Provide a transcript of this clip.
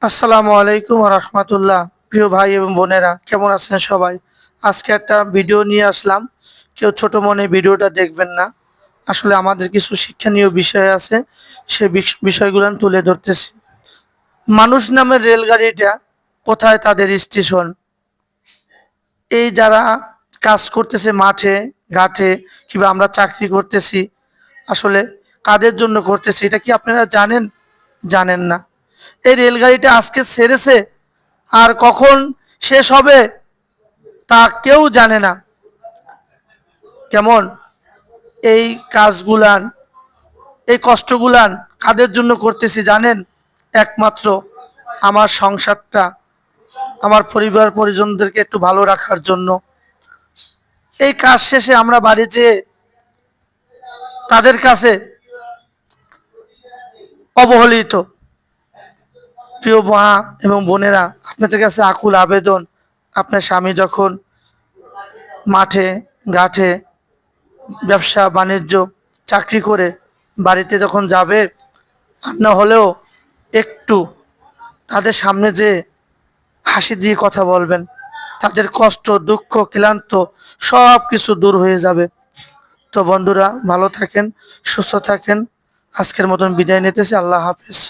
আসসালামু আলাইকুম রহমতুল্লাহ। প্রিয় ভাই এবং বোনেরা, কেমন আছেন সবাই? আজকে একটা ভিডিও নিয়ে আসলাম। কেউ ছোট মনে ভিডিওটা দেখবেন না। আসলে আমাদের কিছু শিক্ষণীয় বিষয় আছে, সে বিষ- বিষয়গুলো তুলে ধরতেছি। মানুষ নামের রেলগাড়িটা কোথায় তাদের স্টেশন? এই যারা কাজ করতেছে মাঠে, ঘাটে, কিংবা আমরা চাকরি করতেছি, আসলে কাদের জন্য করতেছি, এটা কি আপনারা জানেন? জানেন না। এই রেলগাড়িটা আজকে ছেড়েছে, আর কখন শেষ হবে তা কেউ জানে না। কেমন? এই কাজগুলান, এই কষ্টগুলান কাদের জন্য করতেছি জানেন? একমাত্র আমার সংসারটা, আমার পরিবার পরিজনদেরকে একটু ভালো রাখার জন্য। এই কাজ শেষে আমরা বাড়ি যেয়ে তাদের কাছে অবহেলিত প্রিয় মা এবং বোনেরা, আপনাদের কাছে আকুল আবেদন। আপনার স্বামী যখন মাঠে, ঘাটে ব্যবসা, বাণিজ্য, চাকরি করে বাড়িতে যখন যাবে না হলেও একটু তাদের সামনে যে হাসি দিয়ে কথা বলবেন, তাদের কষ্ট, দুঃখ, ক্লান্ত সব কিছু দূর হয়ে যাবে। তো বন্ধুরা, ভালো থাকেন, সুস্থ থাকেন। আজকের মতন বিদায় নিতেছি। আল্লাহ হাফিজ।